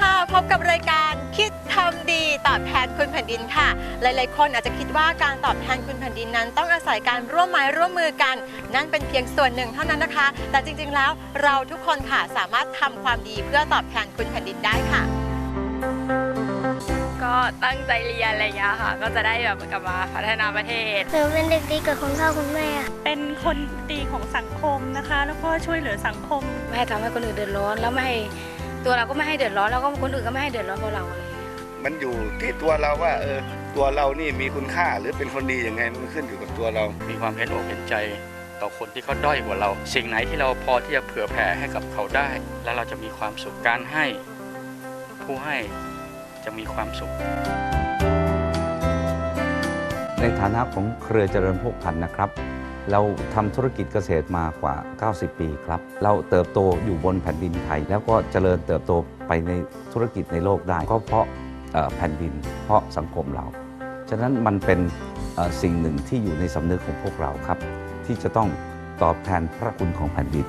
ค่ะพบกับรายการคิดทำดีตอบแทนคุณแผ่นดินค่ะ หลายๆ คนอาจจะคิดว่าการตอบแทนคุณแผ่นดินนั้น ต้องอาศัยการร่วมไม้ร่วมมือกัน นั่นเป็นเพียงส่วนหนึ่งเท่านั้นนะคะ แต่จริงๆแล้วเราทุกคนค่ะสามารถทำความดีเพื่อตอบแทนคุณแผ่นดินได้ค่ะ ก็ตั้งใจเรียนอะไรอย่างเงี้ยค่ะ ก็จะได้แบบกลับมาพัฒนาประเทศ หนูเป็นเด็กดีกับคุณพ่อคุณแม่ค่ะเป็นคนดีของสังคมนะคะ แล้วก็ช่วยเหลือสังคม ไม่ให้ทำให้คนอื่นเดือดร้อนแล้วไม่ให้ ตัวเราก็ไม่ให้เดือดร้อนแล้วก็คนอื่นก็ไม่ให้เดือดร้อนเพราะเราอะไรอย่างเงี้ยมันอยู่ที่ตัวเราว่าเออตัวเรานี่มีคุณค่าหรือเป็นคนดียังไงมันขึ้นอยู่กับตัวเรา มีความเห็นอกเห็นใจต่อคนที่เขาด้อยกว่าเรา สิ่งไหนที่เราพอที่จะเผื่อแผ่ให้กับเขาได้ แล้วเราจะมีความสุขการให้ ผู้ให้จะมีความสุข ในฐานะของเครือเจริญพกพันธ์นะครับ เราทำธุรกิจเกษตรมากว่า 90 ปีครับ เราเติบโตอยู่บนแผ่นดินไทย แล้วก็เจริญเติบโตไปในธุรกิจในโลกได้ ก็เพราะแผ่นดิน เพราะสังคมเรา ฉะนั้นมันเป็นสิ่งหนึ่งที่อยู่ในสำนึกของพวกเราครับ ที่จะต้องตอบแทนพระคุณของแผ่นดิน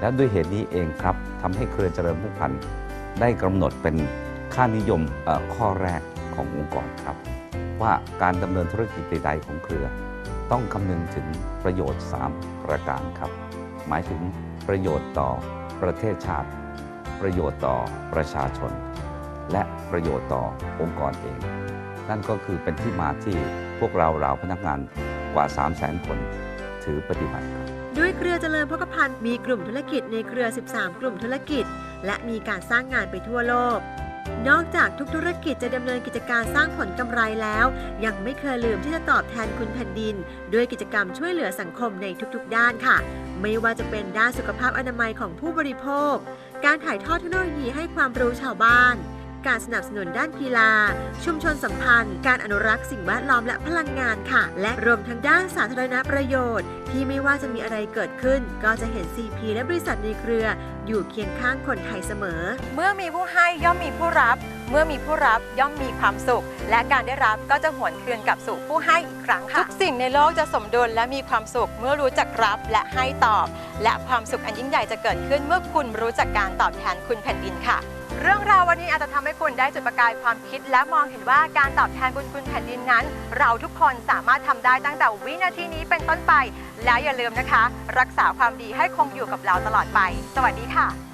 และด้วยเหตุนี้เองครับทำให้เครือเจริญพกพันธ์ได้กำหนดเป็นค่านิยมข้อแรกขององค์กรครับ ว่าการดำเนินธุรกิจใดๆของเครือ ต้องคำนึงถึงประโยชน์ 3 ประการครับ หมายถึงประโยชน์ต่อประเทศชาติ ประโยชน์ต่อประชาชน และประโยชน์ต่อองค์กรเอง นั่นก็คือเป็นที่มาที่พวกเราเราพนักงานกว่า 3 0 0 0 0 0 คนถือปฏิบัติครับด้วยเครือเจริญพกพันธ์มีกลุ่มธุรกิจในเครือ 13 กลุ่มธุรกิจ และมีการสร้างงานไปทั่วโลก นอกจากทุกธุรกิจจะดำเนินกิจการสร้างผลกำไรแล้ว ยังไม่เคยลืมที่จะตอบแทนคุณแผ่นดิน ด้วยกิจกรรมช่วยเหลือสังคมในทุกๆ ด้านค่ะ ไม่ว่าจะเป็นด้านสุขภาพอนามัยของผู้บริโภค การถ่ายทอดเทคโนโลยีให้ความรู้ชาวบ้าน การสนับสนุนด้านกีฬา ชุมชนสัมพันธ์ การอนุรักษ์สิ่งแวดล้อมและพลังงานค่ะ และรวมทั้งด้านสาธารณประโยชน์ ที่ไม่ว่าจะมีอะไรเกิดขึ้น ก็จะเห็น CP และบริษัทในเครือ อยู่เคียงข้างคนไทยเสมอ เมื่อมีผู้ให้ย่อมมีผู้รับ เมื่อมีผู้รับย่อมมีความสุข และการได้รับก็จะหวนคืนกลับสู่ผู้ให้อีกครั้งค่ะทุกสิ่งในโลกจะสมดุลและมีความสุข เมื่อรู้จักรับและให้ตอบ และความสุขอันยิ่งใหญ่จะเกิดขึ้นเมื่อคุณรู้จักการตอบแทนคุณแผ่นดินค่ะ เรื่อง ราววันนี้อาจจะทำให้คุณได้จุดประกายความคิด และมองเห็นว่าการตอบแทนบุญคุณแผ่นดินนั้น เราทุกคนสามารถทำได้ตั้งแต่วินาทีนี้เป็นต้นไป แล้วอย่าลืมนะคะ รักษาความดีให้คงอยู่กับเราตลอดไป สวัสดีค่ะ